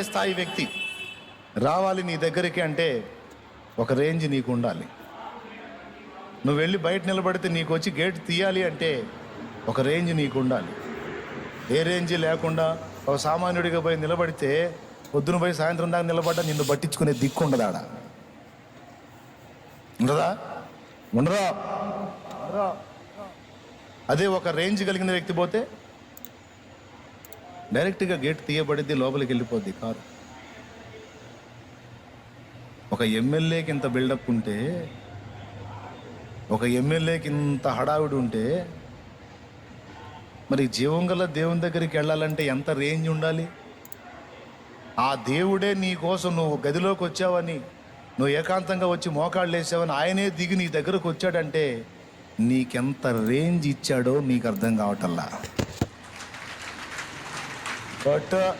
స్థాయి వ్యక్తి. రావాలి నీ దగ్గరికి అంటే ఒక రేంజ్ నీకు ఉండాలి. నువ్వు వెళ్ళి బయట నిలబడితే నీకు వచ్చి గేట్ తీయాలి అంటే ఒక రేంజ్ నీకు ఉండాలి. ఏ రేంజ్ లేకుండా ఒక సామాన్యుడిగా పోయి నిలబడితే పొద్దున పోయి సాయంత్రం దాకా నిలబడ్డా నిన్ను పట్టించుకునే దిక్కు ఉండదు ఆడ. ఉండదా? ఉండదా? అదే ఒక రేంజ్ కలిగిన వ్యక్తి పోతే డైరెక్ట్గా గేట్ తీయబడిద్ది లోపలికి వెళ్ళిపోద్ది కారు. ఒక ఎమ్మెల్యేకి ఇంత బిల్డప్ ఉంటే ఒక ఎమ్మెల్యేకి ఇంత హడావిడి ఉంటే మరి జీవం గల దేవుని దగ్గరికి వెళ్ళాలంటే ఎంత రేంజ్ ఉండాలి? ఆ దేవుడే నీ కోసం నువ్వు గదిలోకి వచ్చావని నువ్వు ఏకాంతంగా వచ్చి మోకాళ్ళు వేసావని ఆయనే దిగి నీ దగ్గరకు వచ్చాడంటే నీకెంత రేంజ్ ఇచ్చాడో నీకు అర్థం కావటల్లా But uh,